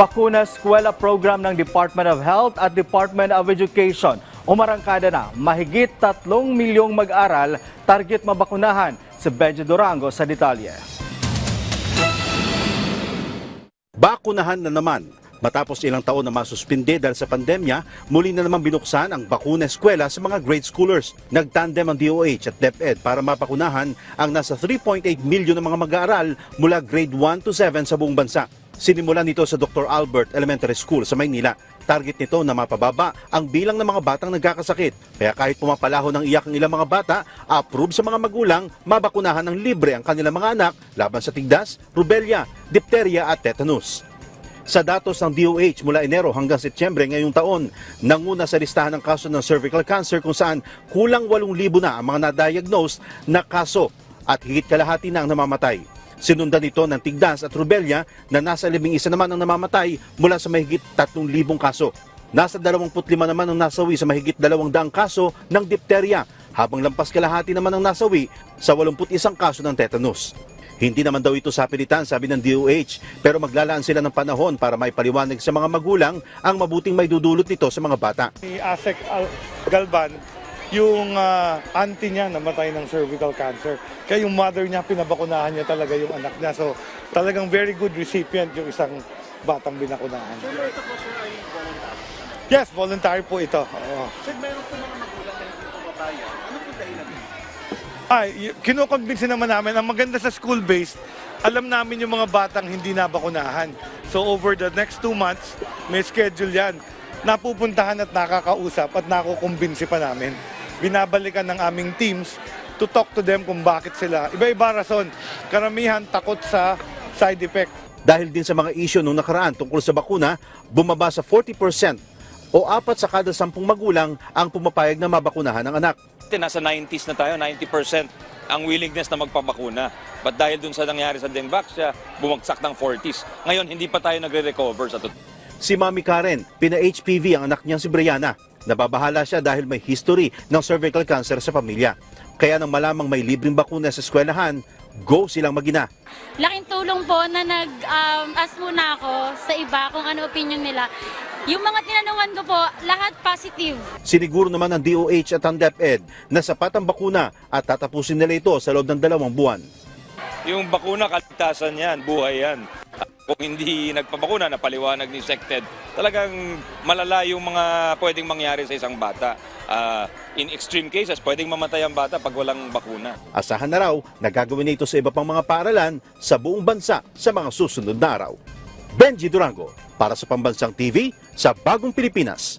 Bakuna Eskwela Program ng Department of Health at Department of Education. Umarangkada na mahigit 3 milyong mag-aral, target mabakunahan sa Benjo Durango sa detalye. Bakunahan na naman. Matapos ilang taon na masuspinde dahil sa pandemya, muli na naman binuksan ang bakuna eskwela sa mga grade schoolers. Nagtandem ang DOH at DepEd para mapakunahan ang nasa 3.8 milyon ng mga mag-aaral mula grade 1 to 7 sa buong bansa. Sinimulan nito sa Dr. Albert Elementary School sa Maynila. Target nito na mapababa ang bilang ng mga batang nagkakasakit. Kaya kahit pumapalaho ng iyak ang ilang mga bata, approve sa mga magulang, mabakunahan ng libre ang kanilang mga anak laban sa tigdas, rubella, diphtheria at tetanus. Sa datos ng DOH mula Enero hanggang Setyembre ngayong taon, nanguna sa listahan ng kaso ng cervical cancer kung saan kulang 8,000 na ang mga na-diagnose na kaso at higit kalahati na ang namamatay. Sinundan ito ng tigdas at rubella na nasa 11 naman ang namamatay mula sa mahigit 3,000 kaso. Nasa 25 naman ang nasawi sa mahigit 200 kaso ng diphtheria, habang lampas kalahati naman ang nasawi sa 81 kaso ng tetanus. Hindi naman daw ito sa pilitan, sabi ng DOH, pero maglalaan sila ng panahon para maipaliwanag sa mga magulang ang mabuting may dudulot nito sa mga bata. Ni Asek Al- Galban, yung ah, auntie niya namatay ng cervical cancer. Kaya yung mother niya, pinabakunahan niya talaga yung anak niya. So talagang very good recipient yung isang batang binakunahan. Yes, voluntary po ito. Oo. Ay, y- kinukonvince naman namin, ang maganda sa school-based, alam namin yung mga batang hindi nabakunahan. So over the next two months, may schedule yan. Napupuntahan at nakakausap at nakukumbinsi pa namin. Binabalikan ng aming teams to talk to them kung bakit sila. Iba-iba rason. Karamihan takot sa side effect. Dahil din sa mga isyo nung nakaraan tungkol sa bakuna, bumaba sa 40% o apat sa kada sampung magulang ang pumapayag na mabakunahan ng anak. Nasa 90s na tayo, 90% ang willingness na magpabakuna. But dahil dun sa nangyari sa Dengvaxia, bumagsak ng 40s. Ngayon, hindi pa tayo nagre-recover sa totoo. Si Mami Karen, pina-HPV ang anak niyang si Brianna. Nababahala siya dahil may history ng cervical cancer sa pamilya. Kaya nang malamang may libreng bakuna sa eskwelahan, go silang magina. laking tulong po na nag-ask muna ako sa iba kung ano opinion nila. Yung mga tinanungan ko po, lahat positive. Siniguro naman ng DOH at ang DepEd na sapat ang bakuna at tatapusin nila ito sa loob ng dalawang buwan. Yung bakuna, kaligtasan yan, buhay yan. Kung hindi nagpabakuna, napaliwanag ni SecTed, talagang malala yung mga pwedeng mangyari sa isang bata. Ah, in extreme cases, pwedeng mamatay ang bata pag walang bakuna. Asahan na raw na gagawin na ito sa iba pang mga paaralan sa buong bansa sa mga susunod na araw. Benji Durango para sa Pambansang TV sa Bagong Pilipinas.